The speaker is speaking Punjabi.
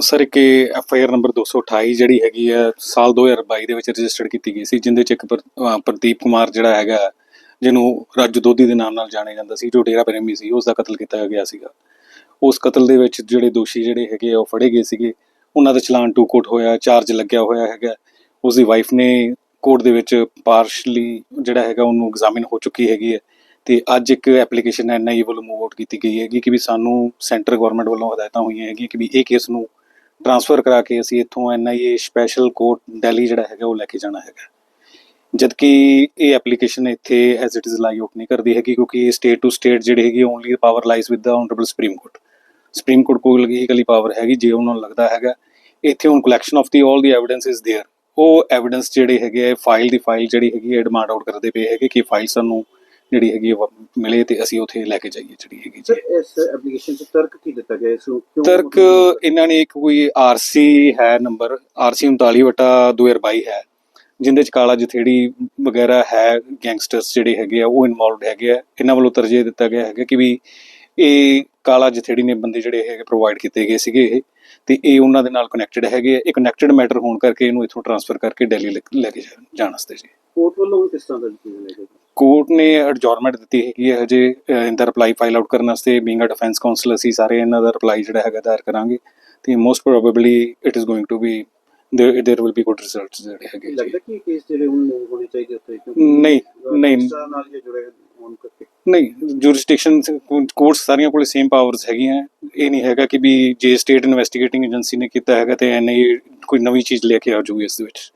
ਸਰ, ਇੱਕ ਐਫ ਆਈ ਆਰ ਨੰਬਰ 228 ਜਿਹੜੀ ਹੈਗੀ ਹੈ ਸਾਲ 2022 ਦੇ ਵਿੱਚ ਰਜਿਸਟਰਡ ਕੀਤੀ ਗਈ ਸੀ, ਜਿੰਦੇ ਚ ਇੱਕ ਪਰ- ਪ੍ਰਦੀਪ ਕੁਮਾਰ ਜਿਹੜਾ ਹੈਗਾ, ਜਿਹਨੂੰ ਰਾਜੂ ਦੋਧੀ ਦੇ ਨਾਮ ਨਾਲ ਜਾਣਿਆ ਜਾਂਦਾ ਸੀ, ਜੋ ਡੇਰਾ ਪ੍ਰੇਮੀ ਸੀ ਉਸ ਦਾ ਕਤਲ ਕੀਤਾ ਗਿਆ ਸੀਗਾ। ਉਸ ਕਤਲ ਦੇ ਵਿੱਚ ਜਿਹੜੇ ਦੋਸ਼ੀ ਜਿਹੜੇ ਹੈਗੇ ਆ, ਉਹ ਫੜੇ ਗਏ ਸੀਗੇ। ਉਹਨਾਂ ਦਾ ਚਲਾਨ ਟੂ ਕੋਰਟ ਹੋਇਆ, ਚਾਰਜ ਲੱਗਿਆ ਹੋਇਆ ਹੈਗਾ। ਉਸ ਦੀ ਵਾਈਫ ਨੇ ਕੋਰਟ ਦੇ ਵਿੱਚ ਪਾਰਸ਼ਲੀ ਜਿਹੜਾ ਹੈਗਾ, ਉਹਨੂੰ ਐਗਜ਼ਾਮਿਨ ਹੋ ਚੁੱਕੀ ਹੈਗੀ ਹੈ। ਤੇ ਅੱਜ ਇੱਕ ਐਪਲੀਕੇਸ਼ਨ ਐਨਆਈਏ ਵੱਲੋਂ ਮੂਵ ਆਊਟ ਕੀਤੀ ਗਈ ਹੈਗੀ ਕਿ ਵੀ ਸਾਨੂੰ ਸੈਂਟਰ ਗਵਰਨਮੈਂਟ ਵੱਲੋਂ ਹਦਾਇਤਾਂ ਹੋਈਆਂ ਹੈਗੀਆਂ ਕਿ ਵੀ ਇਹ ਕੇਸ ਨੂੰ ਟਰਾਂਸਫਰ ਕਰਾ ਕੇ ਅਸੀਂ ਇੱਥੋਂ ਐਨਆਈਏ ਸਪੈਸ਼ਲ ਕੋਰਟ ਦਿੱਲੀ ਜਿਹੜਾ ਹੈਗਾ ਉਹ ਲੈ ਕੇ ਜਾਣਾ ਹੈਗਾ ਜਦਕਿ ਇਹ ਐਪਲੀਕੇਸ਼ਨ ਇੱਥੇ as it is lay out ਨਹੀਂ ਕਰਦੀ ਹੈਗੀ ਕਿਉਂਕਿ ਇਹ ਸਟੇਟ ਟੂ ਸਟੇਟ ਜਿਹੜੇ ਹੈਗੀ only power lies with the honourable Supreme Court Supreme Court ਕੋਲ ਇਹ ਗਲੀ ਪਾਵਰ ਹੈਗੀ ਜੇ ਉਹਨਾਂ ਨੂੰ ਲੱਗਦਾ ਹੈਗਾ ਇੱਥੇ ਹੁਣ collection of the all the evidence is there ਉਹ ਐਵੀਡੈਂਸ ਜਿਹੜੇ ਹੈਗੇ ਆ ਫਾਈਲ ਦੀ ਫਾਈਲ ਜਿਹੜੀ ਹੈਗੀ ਹੈ ਡਿਮਾਂਡ ਆਊਟ ਕਰਦੇ ਪਏ ਹੈਗੇ ਕਿ ਫਾਈਲ ਸਾਨੂੰ ਜਿਹੜੀ ਹੈਗੀ ਮਿਲੇ ਤੇ ਅਸੀਂ ਉੱਥੇ ਲੈ ਕੇ ਜਾਈਏ ਜਿਹੜੀ ਹੈਗੀ ਜੀ। ਇਸ ਐਪਲੀਕੇਸ਼ਨ 'ਚ ਤਰਕ ਕੀ ਦਿੱਤਾ ਗਿਆ? ਇਸ ਨੂੰ ਕਿਉਂ ਤਰਕ ਇਹਨਾਂ ਨੇ ਇੱਕ ਕੋਈ ਆਰਸੀ ਹੈ ਨੰਬਰ ਆਰਸੀ 39 ਵਟਾ 2022 ਹੈ ਜਿੰਦੇ ਚ ਕਾਲਾ ਜਥੇੜੀ ਵਗੈਰਾ ਹੈ ਗੈਂਗਸਟਰਸ ਜਿਹੜੇ ਹੈਗੇ ਆ ਉਹ ਇਨਵੋਲਵਡ ਹੈਗੇ ਆ। ਇਹਨਾਂ ਵੱਲੋਂ ਤਰਜੀਹ ਦਿੱਤਾ ਗਿਆ ਹੈਗਾ ਕਿ ਵੀ ਇਹ ਕਾਲਾ ਜਥੇੜੀ ਨੇ ਬੰਦੇ ਜਿਹੜੇ ਹੈਗੇ ਪ੍ਰੋਵਾਈਡ ਕੀਤੇ ਗਏ ਸੀਗੇ ਇਹ ਤੇ ਇਹ ਉਹਨਾਂ ਦੇ ਨਾਲ ਕਨੈਕਟਡ ਹੈਗੇ ਆ। ਇਹ ਕਨੈਕਟਡ ਮੈਟਰ ਹੋਣ ਕਰਕੇ ਇਹਨੂੰ ਇੱਥੋਂ ਟਰਾਂਸਫਰ ਕਰਕੇ ਦਿੱਲੀ ਲੈ ਕੇ ਜਾਣ ਵਾਸਤੇ ਜੀ। ਕੋਰਟ ਵੱਲੋਂ ਕਿਸ ਤਰ੍ਹਾਂ ਦਾ ਡਿਸੀਜਨ ਹੈ ਕੋਰਟ ਨੇ ਐਡਜੋਰਨਮੈਂਟ ਦਿੱਤੀ ਹੈਗੀ ਹੈ ਹਜੇ ਇਹਦਾ ਰਿਪਲਾਈ ਫਾਈਲ ਆਊਟ ਕਰਨ ਵਾਸਤੇ ਬੀਇੰਗ ਅ ਡਿਫੈਂਸ ਕਾਉਂਸਲ ਅਸੀਂ ਸਾਰੇ ਇਹਨਾਂ ਦਾ ਰਿਪਲਾਈ ਜਿਹੜਾ ਹੈਗਾ ਦਾਇਰ ਕਰਾਂਗੇ ਤੇ most probably it is going to be there there will be good results ਜਿਹੜੇ ਹੈਗੇ ਜੀ। ਲੱਗਦਾ ਕਿ ਕੇਸ ਜਿਹੜੇ ਹੁਣ ਮੂਵ ਹੋਣੇ ਚਾਹੀਦੇ ਉੱਤੇ ਨਹੀਂ ਨਹੀਂ। ਨਾਲ ਇਹ ਜੁੜੇ ਹੋਣ ਕਰਕੇ। ਨਹੀਂ ਜੁਰਿਸਡਿਕਸ਼ਨ ਕੋਰਟਸ ਸਾਰੀਆਂ ਕੋਲੇ ਸੇਮ ਪਾਵਰਸ ਹੈਗੀਆਂ। ਇਹ ਨਹੀਂ ਹੈਗਾ ਕਿ ਵੀ ਜੇ ਸਟੇਟ ਇਨਵੈਸਟੀਗੇਟਿੰਗ ਏਜੰਸੀ ਨੇ ਕੀਤਾ ਹੈਗਾ ਤੇ ਐਨਆਈ ਕੋਈ ਨਵੀਂ ਚੀਜ਼ ਲੈ ਕੇ ਆ ਜੂਗੀ ਇਸ ਦੇ ਵਿੱਚ।